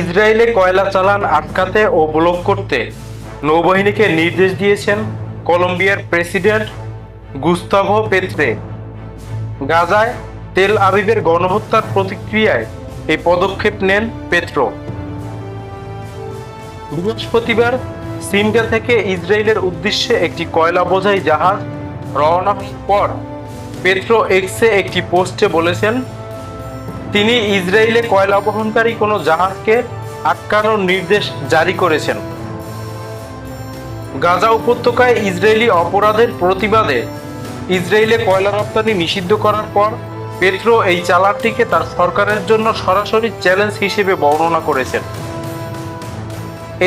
ইসরায়েলে কয়লা চালান আটকাতে ও ব্লক করতে নৌবাহিনীকে নির্দেশ দিয়েছেন কলম্বিয়ার প্রেসিডেন্ট গুস্তাভো পেত্রে। গাজায় তেল আবিবের গণহত্যার প্রতিক্রিয়ায় এই পদক্ষেপ নেন পেত্রো। বৃহস্পতিবার সিমগা থেকে ইসরায়েলের উদ্দেশ্যে একটি কয়লা বোঝাই জাহাজ রওনা পর পেট্রো এক্সে একটি পোস্টে বলেছেন তিনি ইসরায়েলে কয়লা বহনকারী কোনো জাহাজকে আটকানোর নির্দেশ জারি করেছেন। গাজা উপত্যকায় ইসরায়েলি অপরাধের প্রতিবাদে ইসরায়েলে কয়লা রপ্তানি নিষিদ্ধ করার পর পেট্রো এই চালানটিকে তার সরকারের জন্য সরাসরি চ্যালেঞ্জ হিসেবে বর্ণনা করেছেন।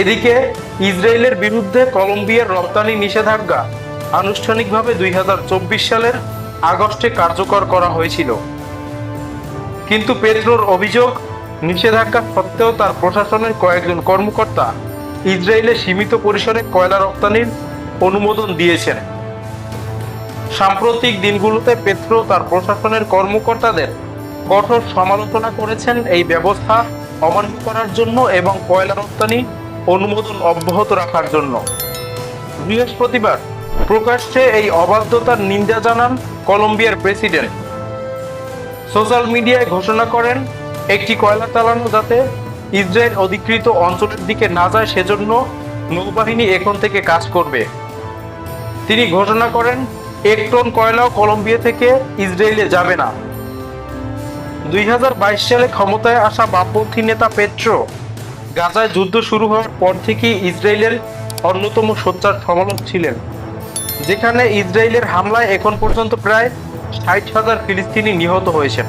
এদিকে ইসরায়েলের বিরুদ্ধে কলম্বিয়ার রপ্তানি নিষেধাজ্ঞা আনুষ্ঠানিকভাবে দুই হাজার চব্বিশ সালের আগস্টে কার্যকর করা হয়েছিল। কিন্তু পেট্রোর অভিযোগ, নিষেধাজ্ঞা সত্ত্বেও তার প্রশাসনের কয়েকজন কর্মকর্তা ইসরায়েলে সীমিত পরিসরে কয়লা রপ্তানির অনুমোদন দিয়েছেন। সাম্প্রতিক দিনগুলোতে পেট্রো তার প্রশাসনের কর্মকর্তাদের কঠোর সমালোচনা করেছেন। এই ব্যবস্থা অমান্য করার জন্য এবং কয়লা রপ্তানি অনুমোদন অব্যাহত রাখার জন্য। বৃহস্পতিবার প্রকাশ্যে এই অবাধ্যতার নিন্দা জানান কলম্বিয়ার প্রেসিডেন্ট। সোশ্যাল মিডিয়ায় ঘোষণা করেন, একটি কয়লা চালানো যাতে ইসরায়েল অধিকৃত অঞ্চলের দিকে না যায় সেজন্য নৌবাহিনী এখন থেকে কাজ করবে। তিনি ঘোষণা করেন, এক টন কয়লাও কলম্বিয়া থেকে ইসরায়েলে যাবে না। দুই হাজার বাইশ সালে ক্ষমতায় আসা বামপন্থী নেতা পেট্রো, গাজায় যুদ্ধ শুরু হওয়ার পর থেকেই ইসরায়েলের অন্যতম সোচ্চার সমালোচক ছিলেন, যেখানে ইসরায়েলের হামলায় এখন পর্যন্ত প্রায় ষাট হাজার ফিলিস্তিনি নিহত হয়েছেন।